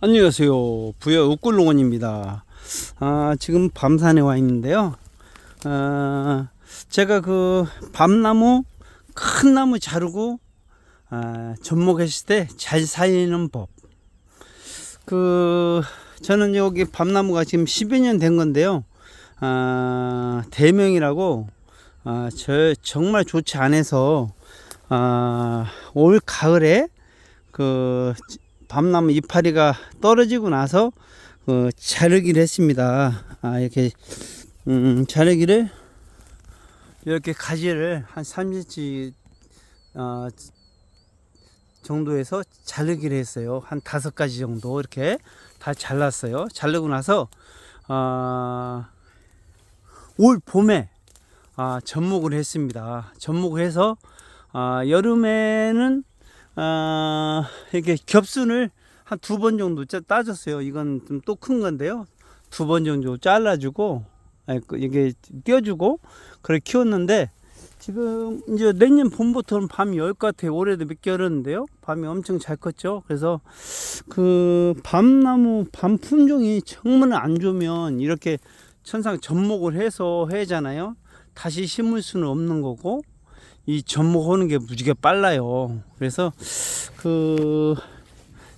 안녕하세요. 부여 욱굴농원입니다. 아, 지금 밤산에 와 있는데요. 아, 제가 그 밤나무, 큰 나무 자르고, 아, 접목했을 때 잘 살리는 법. 그, 저는 여기 밤나무가 지금 10여 년 된 건데요. 아, 대명이라고, 아, 저 정말 좋지 않아서, 아, 올 가을에 그 밤나무 이파리가 떨어지고 나서 어, 자르기를 했습니다. 아, 이렇게 음, 자르기를 이렇게 가지를 한 3cm 어, 정도에서 자르기를 했어요. 한 다섯 가지 정도 이렇게 다 잘랐어요. 자르고 나서 어, 올 봄에 아, 접목을 했습니다. 접목을 해서 아, 여름에는 아, 이렇게 겹순을 한 두 번 정도 짜- 따졌어요. 이건 좀 또 큰 건데요. 두 번 정도 잘라주고, 아니, 그 이게 띄워주고, 그래 키웠는데, 지금 이제 내년 봄부터는 밤이 열 것 같아요. 올해도 몇 개월했는데요. 밤이 엄청 잘 컸죠. 그래서 그 밤나무 밤 품종이 정말 안 좋으면 이렇게 천상 접목을 해서 해잖아요. 다시 심을 수는 없는 거고, 이 접목하는 게 무지개 빨라요. 그래서 그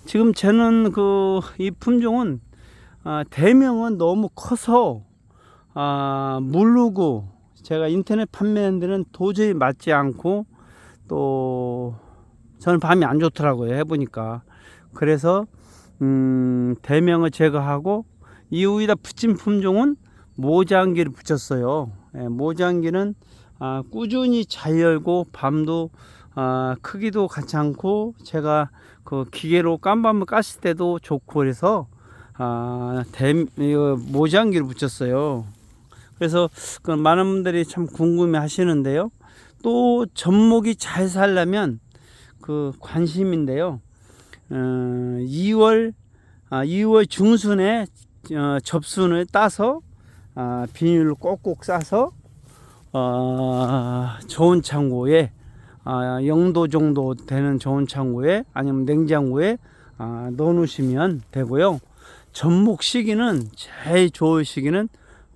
지금 저는 그 이 품종은 아, 대명은 너무 커서 아, 물르고 제가 인터넷 판매한 데는 도저히 맞지 않고 또 저는 밤이 안 좋더라고요 해보니까 그래서 음, 대명을 제거하고 이후에다 붙인 품종은 모장기를 붙였어요. 예, 모장기는 아, 꾸준히 잘 열고 밤도 아, 크기도 괜찮고 제가 그 기계로 깜밤을 깠을 때도 좋고 그래서 아, 대, 모장기를 붙였어요. 그래서 그 많은 분들이 참 궁금해 하시는데요. 또 접목이 잘 살려면 그 관심인데요. 어, 2월 아, 2월 중순에 어, 접순을 따서 아, 비닐로 꼭꼭 싸서 어, 좋은 창고에 아, 0도 정도 되는 좋은 창고에 아니면 냉장고에 아, 넣어 놓으시면 되고요. 접목 시기는 제일 좋은 시기는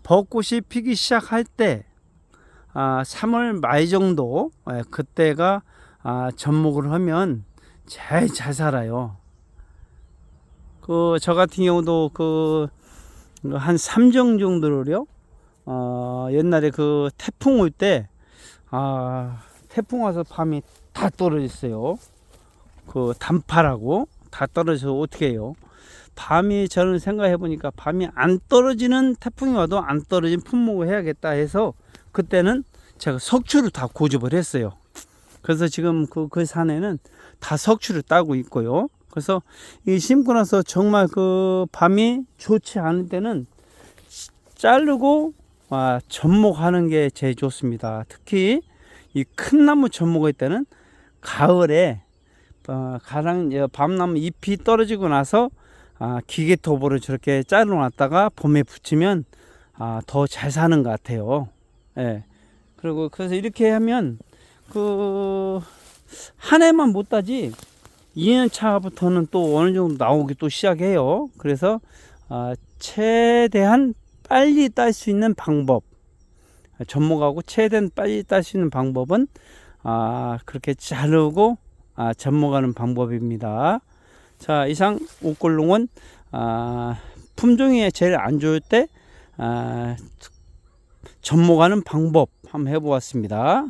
벚꽃이 피기 시작할 때 아, 3월 말 정도 예, 그때가 아, 접목을 하면 제일 잘 살아요. 그 저 같은 경우도 그 한 3정 정도를요. 어, 옛날에 그 태풍 올 때, 아, 태풍 와서 밤이 다 떨어졌어요. 그 단파라고 다 떨어져서 어떻게 해요? 밤이 저는 생각해 보니까 밤이 안 떨어지는 태풍이 와도 안 떨어진 품목을 해야겠다 해서 그때는 제가 석추를 다 고집을 했어요. 그래서 지금 그, 그 산에는 다 석추를 따고 있고요. 그래서 이 심고 나서 정말 그 밤이 좋지 않을 때는 자르고 아, 접목하는 게 제일 좋습니다. 특히 이 큰 나무 접목할 때는 가을에 어, 가랑 어, 밤나무 잎이 떨어지고 나서 아, 기계톱으로 저렇게 잘라놨다가 봄에 붙이면 아, 더 잘 사는 것 같아요. 예. 그리고 그래서 이렇게 하면 그 한 해만 못 따지 2년 차부터는 또 어느 정도 나오기 또 시작해요. 그래서 아, 최대한 빨리 딸 수 있는 방법 접목하고 최대한 빨리 딸 수 있는 방법은 아, 그렇게 자르고 아, 접목하는 방법입니다. 자 이상 옥골농은 아, 품종이 제일 안 좋을 때 아, 접목하는 방법 한번 해보았습니다.